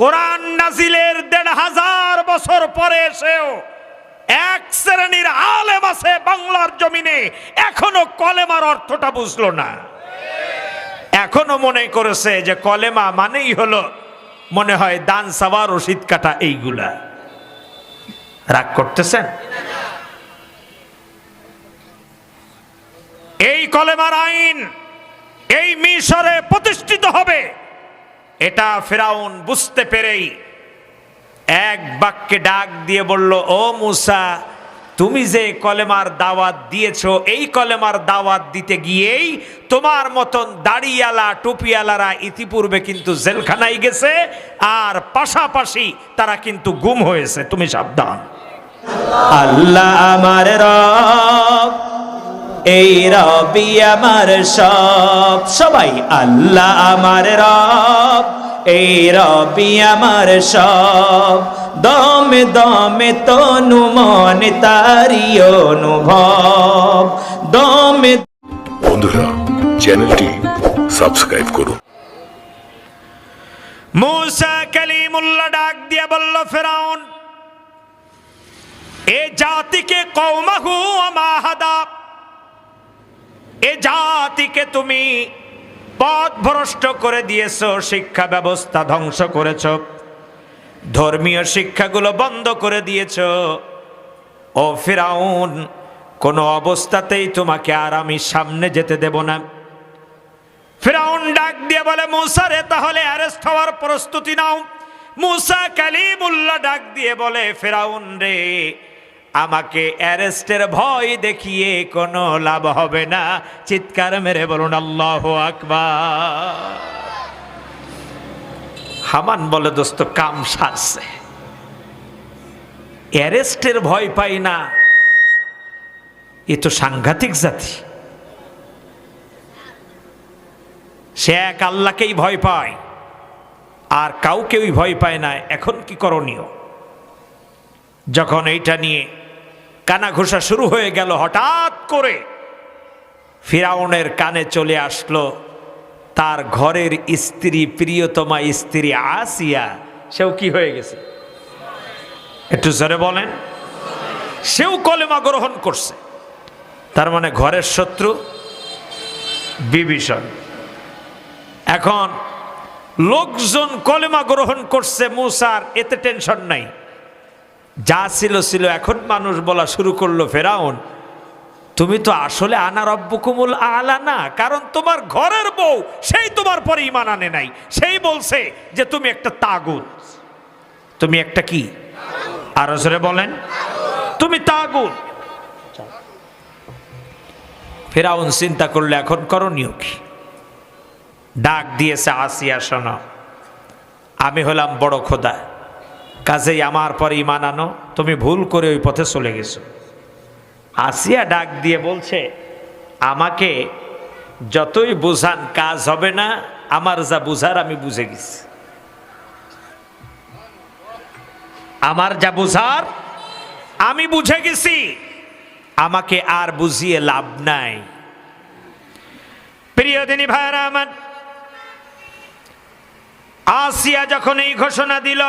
কোরআন নাজিলের দেড় হাজার বছর পরে এসেও এক শ্রেণির আলেম আছে বাংলার জমিনে, এখনও কলেমার অর্থটা বুঝলো না। এখনও মনে করেছে যে কলেমা মানেই হলো, মনে হয় দান সাবার রশিদ কাটা এইগুলা। রাগ করতেছেন? এই কলেমার আইন এই মিশরে প্রতিষ্ঠিত হবে। এটা ফেরাউন বুঝতে পেরেই এক বাক্যে ডাক দিয়ে বলল, ও মুসা, তুমি যে কলেমার দাওয়াত দিয়েছ, এই কলেমার দাওয়াত দিতে গিয়েই তোমার মতন দাড়িয়ালা টুপিয়ালারা ইতিপূর্বে কিন্তু জেলখানায় গেছে আর পাশাপাশি তারা কিন্তু গুম হয়েছে। তুমি সাবধান। আল্লাহ আমার এই রবি আমার সব সবাই আল্লাহ আমার রব। এই রবি আমার সব দমে দমে তনু মনে তারি অনুভব। দমে বন্ধুরা চ্যানেলটি সাবস্ক্রাইব করুন। মুসা কালিমুল্লাহ ডাক দিয়ে বলল ফেরাউন এ জাতিকে কৌমাহু আমাহাদা এ জাতিকে তুমি পথ ভ্রষ্ট করে দিয়েছ, শিক্ষা ব্যবস্থা ধ্বংস করেছ, ধর্মীয় শিক্ষাগুলো বন্ধ করে দিয়েছ। ও ফেরাউন, কোনো অবস্থাতেই তোমাকে আর আমি সামনে যেতে দেব না। ফেরাউন ডাক দিয়ে বলে, মুসা রে, তাহলে অ্যারেস্ট হওয়ার প্রস্তুতি নাও। মুসা কালিমুল্লাহ ডাক দিয়ে বলে, ফেরাউন রে আমাকে অ্যারেস্টের ভয় দেখিয়ে কোনো লাভ হবে না। চিৎকার মেরে বলুন, আল্লাহ আকবার। হামান বলে, দোস্ত, কাম সারছে। অ্যারেস্টের ভয় পাই না। এ তো সাংঘাতিক জাতি। সে এক আল্লাহকেই ভয় পায়, আর কাউকেই ভয় পায় না। এখন কি করণীয়? যখন এইটা নিয়ে কানাঘোষা শুরু হয়ে গেল হঠাৎ করে। ফিরাউনের কানে চলে আসলো তার ঘরের স্ত্রী, প্রিয়তমা স্ত্রী আসিয়া। সেও কি হয়ে গেছে? একটু জোরে বলেন। সেও কলেমা গ্রহণ করছে। তার মানে ঘরের শত্রু বিভীষণ। এখন লোকজন কলেমা গ্রহণ করছে, মুসার, এতে টেনশন নাই। যা ছিল ছিল, এখন মানুষ বলা শুরু করল ফেরাউন। তুমি তো আসলে আনা রব্বকুমুল আলা না, কারণ তোমার ঘরের বউ, সেই তোমার পরে ইমান আনে নাই। সেই বলছে যে তুমি একটা তাগুত। তুমি একটা কি? আরও জোরে বলেন। তুমি তাগুত। ফেরাউন চিন্তা করলে, এখন করণীয় কি? ডাক দিয়েছে, আসিয়া শোনো। আমি হলাম বড় খোদা। কাজেই আমার পরে ইমান আনো। তুমি ভুল করে ওই পথে চলে গেছো। আসিয়া ডাক দিয়ে বলছে, আমাকে যতই বুঝান কাজ হবে না, আমার যা বুঝার আমি বুঝে গেছি। আমার যা বুঝার আমি বুঝে গেছি। আমাকে আর বুঝিয়ে লাভ নাই। প্রিয় দিনী ভাইরা আমার, আসিয়া যখন এই ঘোষণা দিল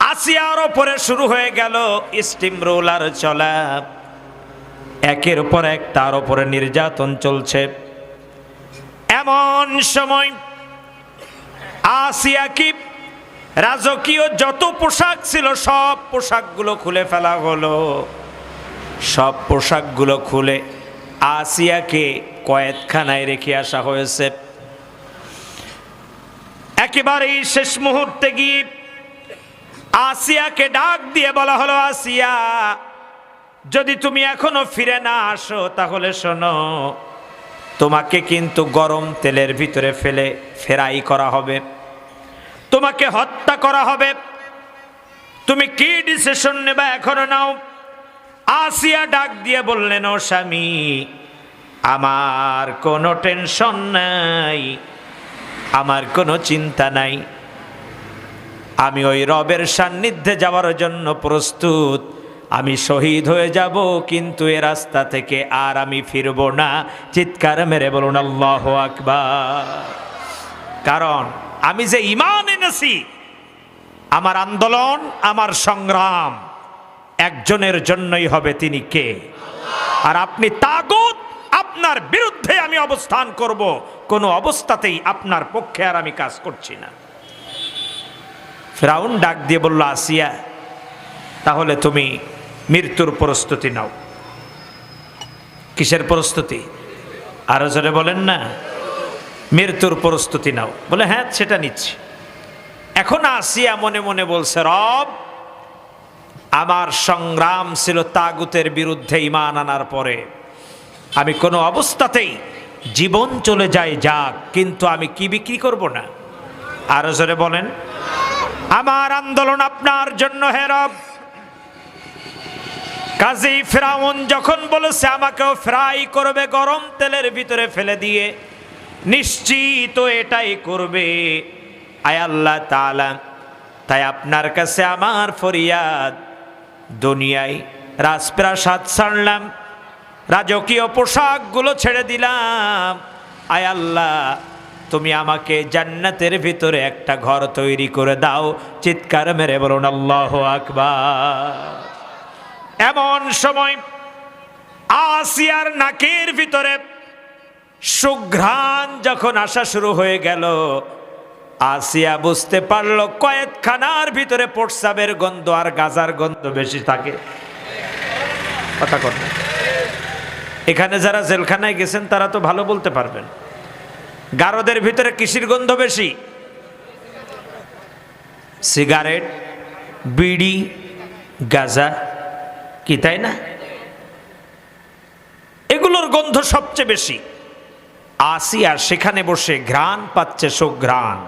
আসিয়ার ওপরে শুরু হয়ে গেল স্টিম রোলার চলা। একের পর এক তার ওপরে নির্যাতন চলছে। এমন সময় আসিয়া কি রাজকীয় যত পোশাক ছিল সব পোশাকগুলো খুলে ফেলা হলো। সব পোশাকগুলো খুলে আসিয়াকে কয়েদখানায় রেখে আসা হয়েছে। একেবারেই শেষ মুহূর্তে গিয়ে আসিয়াকে ডাক দিয়ে বলা হলো, আসিয়া, যদি তুমি এখনও ফিরে না আসো, তাহলে শোনো, তোমাকে কিন্তু গরম তেলের ভিতরে ফেলে ফেরাই করা হবে, তোমাকে হত্যা করা হবে। তুমি কি ডিসিশন নেবা এখনও নাও? আসিয়া ডাক দিয়ে বললেন, ও স্বামী, আমার কোনো টেনশন নাই, আমার কোনো চিন্তা নাই। আমি ওই রবের সান্নিধ্যে যাওয়ার জন্য প্রস্তুত। আমি শহীদ হয়ে যাব, কিন্তু এ রাস্তা থেকে আর আমি ফিরব না। চিৎকার মেরে বলুন, আল্লাহ আকবার। কারণ আমি যে ইমান এনেছি, আমার আন্দোলন, আমার সংগ্রাম, একজনের জন্যই হবে তিনি কে? আর আপনি তাগুত, আপনার বিরুদ্ধে আমি অবস্থান করব। কোনো অবস্থাতেই আপনার পক্ষে আর আমি কাজ করছি না। ফেরাউন ডাক দিয়ে বলল, আসিয়া, তাহলে তুমি মৃত্যুর প্রস্তুতি নাও। কিসের প্রস্তুতি? আরও জোরে বলেন না, মৃত্যুর প্রস্তুতি নাও। বলে হ্যাঁ সেটা নিচ্ছি। এখন আসিয়া মনে মনে বলছে, রব, আমার সংগ্রাম ছিল তাগুতের বিরুদ্ধে ইমান আনার পরে। আমি কোনো অবস্থাতেই জীবন চলে যায় যাক, কিন্তু আমি কি বিক্রি করব না? আরও জোরে বলেন আমার আন্দোলন আপনার জন্য হেরব কাজী ফেরাউন যখন বলেছে, আমাকেও ফ্রাই করবে গরম তেলের ভিতরে ফেলে দিয়ে, নিশ্চিত এটাই করবে। আয় আল্লাহ তাআলা, তাই আপনার কাছে আমার ফরিয়াদ। দুনিয়ায় রাজপ্রাসাদ ছাড়লাম, রাজকীয় পোশাকগুলো ছেড়ে দিলাম। আয় আল্লাহ তুমি আমাকে জান্নাতের ভিতরে একটা ঘর তৈরি করে দাও। চিৎকার মেরে বলুন, আল্লাহ আকবার। এমন সময় আসিয়ার নাকের ভিতরে সুঘ্রাণ যখন আসা শুরু হয়ে গেল, আসিয়া বুঝতে পারল কয়েকখানার ভিতরে প্রস্রাবের গন্ধ আর গাজার গন্ধ বেশি থাকে। কথা কর এখানে যারা জেলখানায় গেছেন, তারা তো ভালো বলতে পারবেন। গারদের ভিতরে কৃষির গন্ধ বেশি? সিগারেট, বিড়ি, গাজা, কি তাই না? এগুলোর গন্ধ সবচেয়ে বেশি। আসিয়া সেখানে বসে ঘ্রাণ পাচ্ছে সুঘ্রাণ।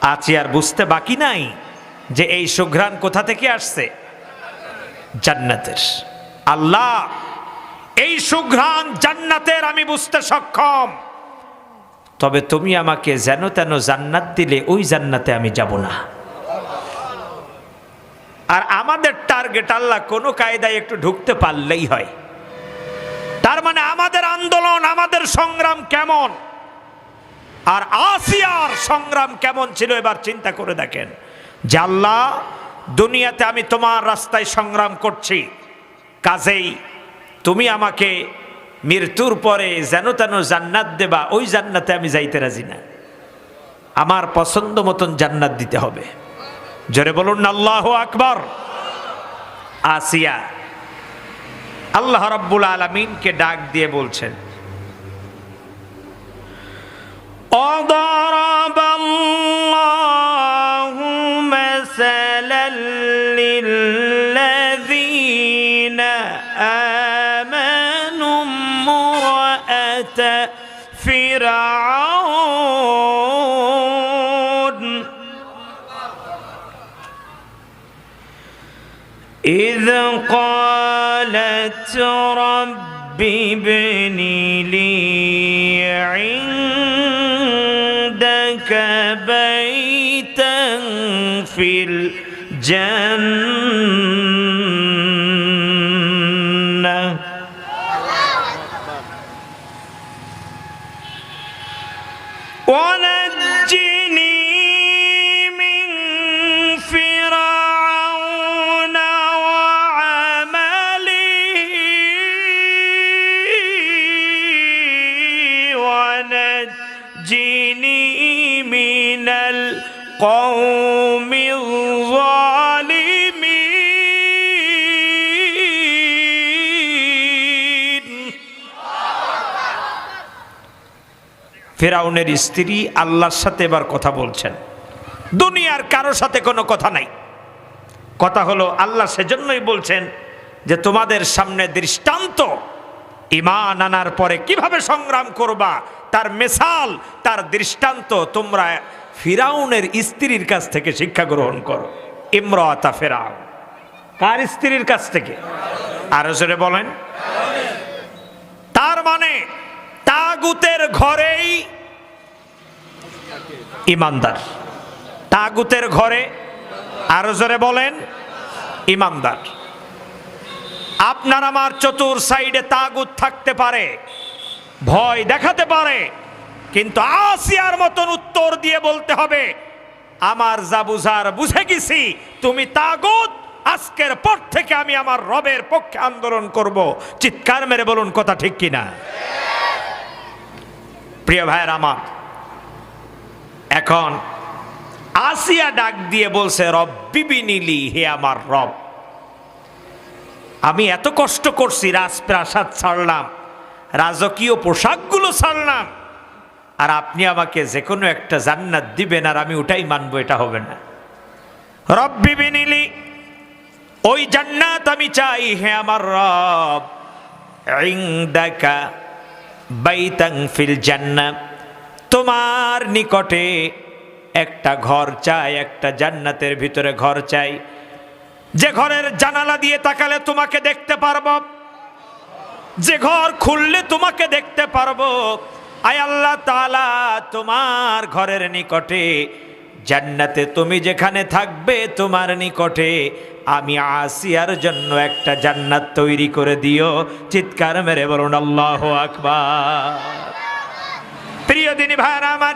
আছি আর বুঝতে বাকি নাই যে এই সুঘ্রাণ কোথা থেকে আসছে? জান্নাতের। আল্লাহ, এই সুঘ্রাণ জান্নাতের আমি বুঝতে সক্ষম। তবে তুমি আমাকে যেন তেন জান্নাত দিলে, ওই জান্নাতে আমি যাব না। আর আমাদের টার্গেট আল্লাহ কোনো কায়দায় একটু ঢুকতে পারলেই হয়। তার মানে আমাদের আন্দোলন, আমাদের সংগ্রাম কেমন? আর আসিয়ার সংগ্রাম কেমন ছিল এবার চিন্তা করে দেখেন। যে আল্লাহ, দুনিয়াতে আমি তোমার রাস্তায় সংগ্রাম করছি, কাজেই তুমি আমাকে মৃত্যুর পরে যেন তেন জান্নাত দেবা ওই জান্নাতে আমি যাইতে রাজি না আমার পছন্দ মতন জান্নাত দিতে হবে জোরে বলুন না আল্লাহ আকবর আসিয়া আল্লাহ রাব্বুল আলমিনকে ডাক দিয়ে বলছেন وضرب الله مثلا للذين فرعون إذ قالت رب ابن لي عندك بيتا في الجنة. ونجني من القوم الظالمين ফেরাউনের স্ত্রী আল্লাহর সাথে এবার কথা বলছেন দুনিয়ার কারো সাথে কোনো কথা নাই কথা হলো আল্লাহ সেজন্যই বলছেন যে তোমাদের সামনে দৃষ্টান্ত ইমান আনার পরে কীভাবে সংগ্রাম করবা? তার মেসাল তার দৃষ্টান্ত তোমরা ফিরাউনের স্ত্রীর কাছ থেকে শিক্ষা গ্রহণ করো। ইমরাতা ফেরাউন। কার স্ত্রীর কাছ থেকে? আরও জোরে বলেন। তার মানে তাগুতের ঘরেই ইমানদার। তাগুতের ঘরে আরও জোরে বলেন, ইমানদার। আপনার আমার চতুর সাইডে তাগুত থাকতে পারে, ভয় দেখাতে পারে, কিন্তু আসিয়ার মতন উত্তর দিয়ে বলতে হবে, আমার যা বুঝার বুঝে গেছি, তুমি তাগুত, আজকের পর থেকে আমি আমার রবের পক্ষে আন্দোলন করব। চিৎকার মেরে বলুন কথা ঠিক কিনা? প্রিয় ভাইয়ের আমার, এখন আসিয়া ডাক দিয়ে বলছে রব নীলি হে আমার রব। আমি এত কষ্ট করছি রাজপ্রাসাদ ছাড়লাম, রাজকীয় পোশাকগুলো ছাড়লাম, আর আপনি আমাকে যে কোনো একটা জান্নাত দিবেন আর আমি ওটাই মানবো, এটা হবে না। রব্বি বিনিলি, ওই জান্নাত আমি চাই, হে আমার রব ফিল জান্নাত, তোমার নিকটে একটা ঘর চাই, একটা জান্নাতের ভিতরে ঘর চাই যে ঘরের জানালা দিয়ে তাকালে তোমাকে দেখতে পারব। যে ঘর খুললে তোমাকে দেখতে পারব। আয় আল্লাহ তালা তোমার ঘরের নিকটে, জান্নাতে তুমি যেখানে থাকবে তোমার নিকটে, আমি আসিয়ার জন্য একটা জান্নাত তৈরি করে দিও। চিৎকার মেরে বলুন, আল্লাহ আকবার। প্রিয় দিনী ভাইরা আমার,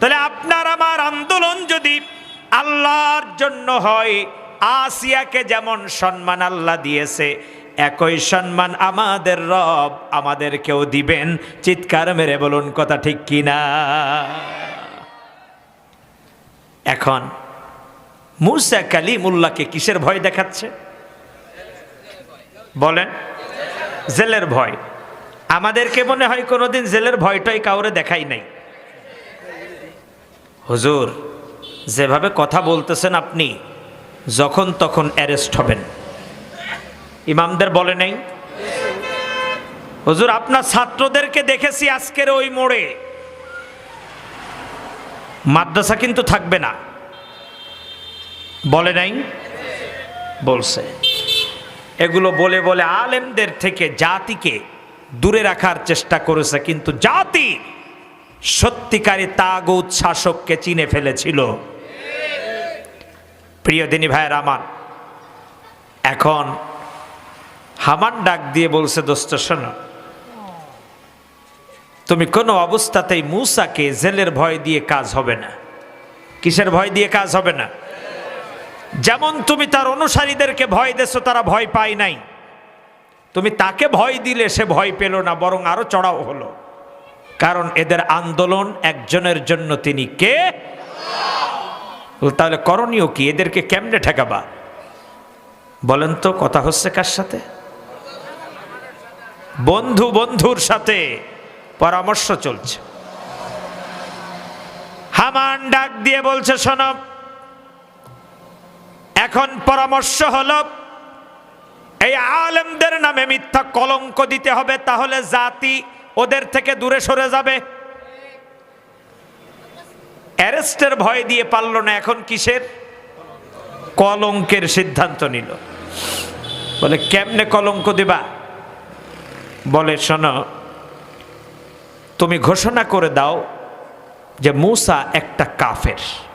তাহলে আপনার আমার আন্দোলন যদি আল্লাহর জন্য হয় আসিয়াকে যেমন সম্মান আল্লাহ দিয়েছে, একই সম্মান আমাদের রব আমাদেরকেও দিবেন। চিৎকার মেরে বলুন, কথা ঠিক কিনা? এখন, মুসা কালিমুল্লাহকে কিসের ভয় দেখাচ্ছে? বলেন, জেলের ভয়। আমাদেরকে মনে হয় কোনোদিন জেলের ভয়টাই কাউরে দেখাই নাই। হুজুর, যেভাবে কথা বলতেছেন আপনি যখন তখন অ্যারেস্ট হবেন। ইমামদের বলে নেই। হজুর, আপনার ছাত্রদেরকে দেখেছি আজকের ওই মোড়ে। মাদ্রাসা কিন্তু থাকবে না। বলে নাই? বলছে। এগুলো বলে বলে আলেমদের থেকে জাতিকে দূরে রাখার চেষ্টা করেছে, কিন্তু জাতি সত্যিকারী তাগুত শাসককে চিনে ফেলেছিল। প্রিয় দিনী ভাইয়ের আমার, এখন হামান ডাক দিয়ে বলছে, দোস্ত, শোনো। তুমি কোনো অবস্থাতেই মুসাকে জেলের ভয় দিয়ে কাজ হবে না। কিসের ভয় দিয়ে কাজ হবে না? যেমন তুমি তার অনুসারীদেরকে ভয় দেছো, তারা ভয় পায় নাই। তুমি তাকে ভয় দিলে সে ভয় পেল না, বরং আরও চড়াও হলো। কারণ এদের আন্দোলন একজনের জন্য তিনি কে? তাহলে করণীয় কি? এদেরকে কেমনে ঠেকাবা? বলেন তো, কথা হচ্ছে কার সাথে? বন্ধু বন্ধুর সাথে পরামর্শ চলছে। হামান ডাক দিয়ে বলছে শোনব এখন পরামর্শ হলো, এই আলেমদের নামে মিথ্যা কলঙ্ক দিতে হবে, তাহলে জাতি ওদের থেকে দূরে সরে যাবে। অ্যারেস্টের ভয় দিয়ে পারল না, এখন কিসের? কলঙ্কের সিদ্ধান্ত নিল। বলে, কেমনে কলঙ্ক দেবা? বলে, শোনো, তুমি ঘোষণা করে দাও যে, মূসা একটা কাফের।